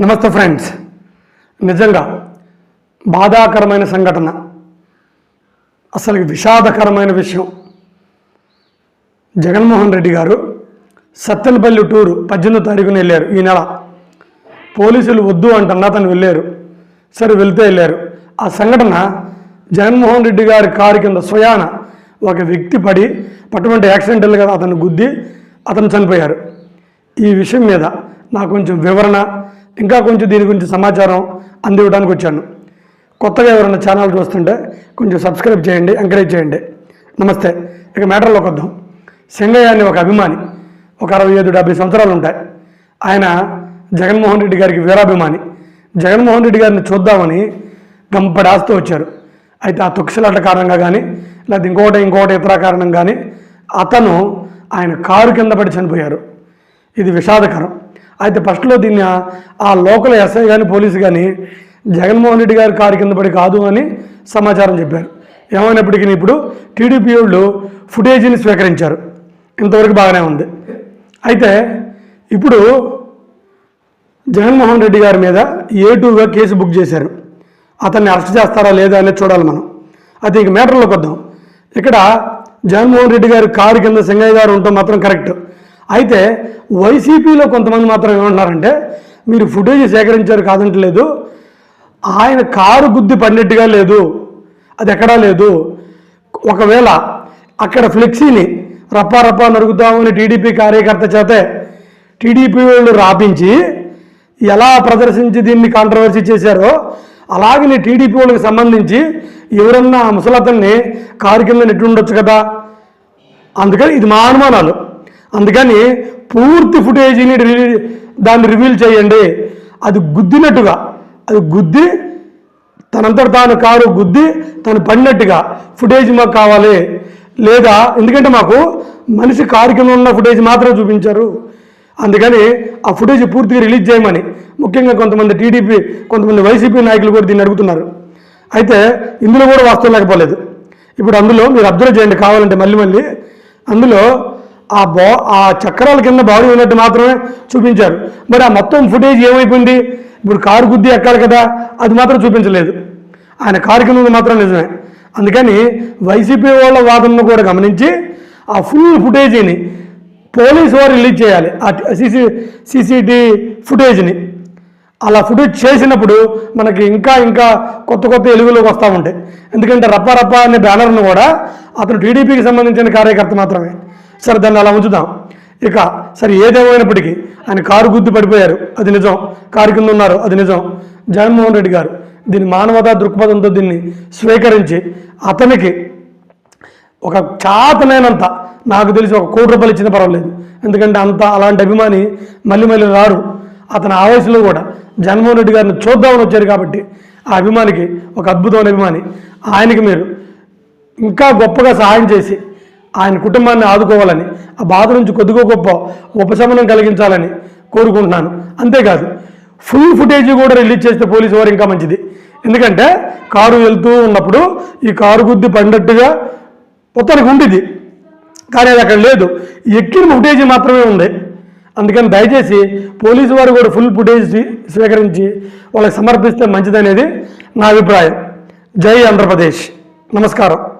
నమస్తే ఫ్రెండ్స్. నిజంగా బాధాకరమైన సంఘటన. అసలు విషాదకరమైన విషయం. జగన్మోహన్ రెడ్డి గారు సత్తెనపల్లి టూరు పద్దెనిమిదో తారీఖున వెళ్ళారు ఈ నెల. పోలీసులు వద్దు అంటున్నా తను వెళ్ళారు. సరే వెళ్తే వెళ్ళారు. ఆ సంఘటన జగన్మోహన్ రెడ్డి గారి కారు కింద స్వయాన ఒక వ్యక్తి పడి పట్టుమంటే యాక్సిడెంటల్గా అతను గుద్ది అతను చనిపోయారు. ఈ విషయం మీద నాకు కొంచెం వివరణ ఇంకా కొంచెం దీని గురించి సమాచారం అందివ్వడానికి వచ్చాను. కొత్తగా ఎవరైనా ఛానల్ చూస్తుంటే కొంచెం సబ్స్క్రైబ్ చేయండి ఎంకరేజ్ చేయండి. నమస్తే. ఇక మ్యాటర్లోకి వద్దాం. సింగయ్య అనే ఒక అభిమాని ఒక అరవై ఐదు డెబ్బై సంవత్సరాలు ఉంటాయి. ఆయన జగన్మోహన్ రెడ్డి గారికి వీరాభిమాని. జగన్మోహన్ రెడ్డి గారిని చూద్దామని గంపడి ఆస్తూ వచ్చారు. అయితే ఆ తొక్కిసలాట కారణంగా కానీ లేదా ఇంకోటి ఇంకోటి ఇతర కారణం కానీ అతను ఆయన కారు కింద పడి చనిపోయారు. ఇది విషాదకరం. అయితే ఫస్ట్లో దీన్ని ఆ- లోకల్ ఎస్ఐ కానీ పోలీసు కానీ జగన్మోహన్ రెడ్డి గారి కారు కింద పడి కాదు అని సమాచారం చెప్పారు. ఏమైనప్పటికీ ఇప్పుడు టీడీపీ వాళ్ళు ఫుటేజీని స్వీకరించారు. ఇంతవరకు బాగానే ఉంది. అయితే ఇప్పుడు జగన్మోహన్ రెడ్డి గారి మీద ఏ టూగా కేసు బుక్ చేశారు. అతన్ని అరెస్ట్ చేస్తారా లేదా అనేది చూడాలి మనం. అయితే ఇక మ్యాటర్లోకి వద్దాం. ఇక్కడ జగన్మోహన్ రెడ్డి గారి కారు కింద సింగయ్య గారు ఉండటం మాత్రం కరెక్ట్. అయితే వైసీపీలో కొంతమంది మాత్రం ఏమంటున్నారంటే మీరు ఫుటేజ్ సేకరించారు కాదంటలేదు ఆయన కారు గుద్ది పడినట్టుగా లేదు అది ఎక్కడా లేదు. ఒకవేళ అక్కడ ఫ్లెక్సీని రప్పా రప్పా నరుగుతామని టీడీపీ కార్యకర్త చేతే టీడీపీ వాళ్ళు రాపించి ఎలా ప్రదర్శించి దీన్ని కాంట్రవర్సీ చేశారో అలాగే టీడీపీ వాళ్ళకి సంబంధించి ఎవరన్నా ఆ ముసలతన్ని కారు కింద నెట్టుండొచ్చు కదా. అందుకని ఇది మా అనుమానాలు. అందుకని పూర్తి ఫుటేజీని రిలీ దాన్ని రివీల్ చేయండి. అది గుద్దినట్టుగా అది గుద్ది తనంతట తాను కారు గుద్ది తను పడినట్టుగా ఫుటేజ్ మాకు కావాలి. లేదా ఎందుకంటే మాకు మనిషి కారు కింద ఉన్న ఫుటేజ్ మాత్రం చూపించారు. అందుకని ఆ ఫుటేజ్ పూర్తిగా రిలీజ్ చేయమని ముఖ్యంగా కొంతమంది టీడీపీ కొంతమంది వైసీపీ నాయకులు కూడా దీన్ని అడుగుతున్నారు. అయితే ఇందులో కూడా వాస్తవం లేకపోలేదు. ఇప్పుడు అందులో మీరు అబ్జర్వ్ చేయండి కావాలంటే మళ్ళీ మళ్ళీ. అందులో ఆ బా ఆ చక్రాల కింద బాడీ ఉన్నట్టు మాత్రమే చూపించారు. మరి ఆ మొత్తం ఫుటేజ్ ఏమైపోయింది? ఇప్పుడు కారు గుద్ది ఎక్కాలి కదా అది మాత్రం చూపించలేదు. ఆయన కారు కింద మాత్రం నిజమే. అందుకని వైసీపీ వాళ్ళ వాదనను కూడా గమనించి ఆ ఫుల్ ఫుటేజీని పోలీసు వారు రిలీజ్ చేయాలి. ఆ సీసీ సీసీటీ ఫుటేజ్ని అలా ఫుటేజ్ చేసినప్పుడు మనకి ఇంకా ఇంకా కొత్త కొత్త ఎలుగులోకి వస్తూ ఉంటాయి. ఎందుకంటే రప్ప రప్ప అనే బ్యానర్ను కూడా అతను టీడీపీకి సంబంధించిన కార్యకర్త మాత్రమే. సరే దాన్ని అలా ఉంచుదాం. ఇక సరే ఏదేమైనప్పటికీ ఆయన కారు గుద్ది పడిపోయారు. అది నిజం. కారు కింద ఉన్నారు. అది నిజం. జగన్మోహన్ రెడ్డి గారు దీని మానవతా దృక్పథంతో దీన్ని స్వీకరించి అతనికి ఒక చాతనైనంత నాకు తెలిసి ఒక కోటి రూపాయలు ఇచ్చినా పర్వాలేదు. ఎందుకంటే అంత అలాంటి అభిమాని మళ్ళీ మళ్ళీ రారు. అతని ఆవేశంలో కూడా జగన్మోహన్ రెడ్డి గారిని చూద్దామని వచ్చారు కాబట్టి ఆ అభిమానికి ఒక అద్భుతమైన అభిమాని. ఆయనకి మీరు ఇంకా గొప్పగా సహాయం చేసి ఆయన కుటుంబాన్ని ఆదుకోవాలని ఆ బాధ నుంచి కొద్దిగా గొప్ప ఉపశమనం కలిగించాలని కోరుకుంటున్నాను. అంతేకాదు ఫుల్ ఫుటేజ్ కూడా రిలీజ్ చేస్తే పోలీసు వారు ఇంకా మంచిది. ఎందుకంటే కారు వెళ్తూ ఉన్నప్పుడు ఈ కారు గుద్ది పడినట్టుగా మొత్తానికి ఉండేది. కానీ అది అక్కడ లేదు. ఎక్కిన ఫుటేజ్ మాత్రమే ఉంది. అందుకని దయచేసి పోలీసు వారు కూడా ఫుల్ ఫుటేజ్ స్వీకరించి వాళ్ళకి సమర్పిస్తే మంచిదనేది నా అభిప్రాయం. జై ఆంధ్రప్రదేశ్. నమస్కారం.